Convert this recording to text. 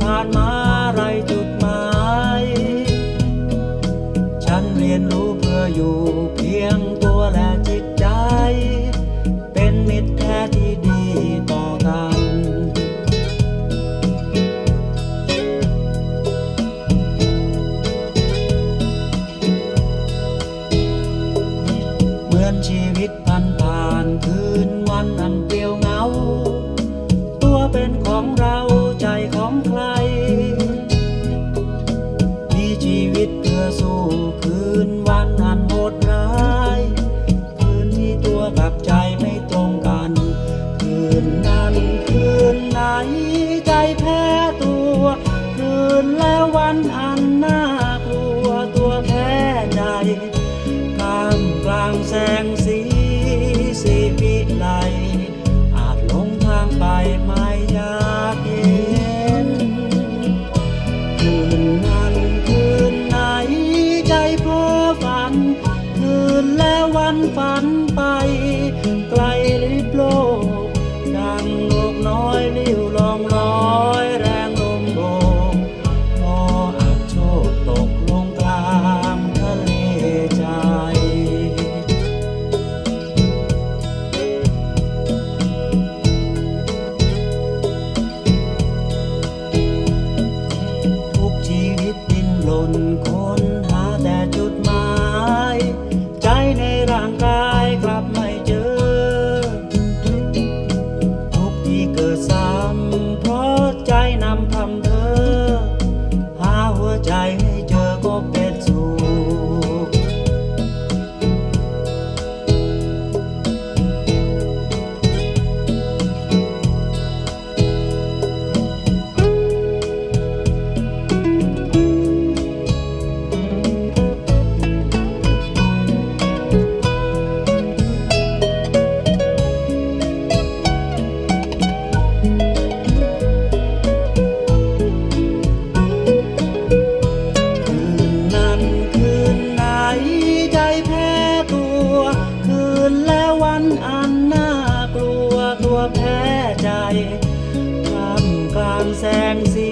ผ่านมาไรจุดหมาย ฉันเรียนรู้เพื่ออยู่เพียงตัวและจิตใจ เป็นมิตรแท้ที่ดีต่อกัน เหมือนชีวิตผ่านผ่านคืนวันอัน นอันน่ากลัวตัวแค่ใดกลางกลางแสงสีสีพิไลอาจลงทางไปไม่ยากเย็นคืนนั้นคืนไหนใจเพ้อฝัน คืนแล้ววันฝันไป sáng gì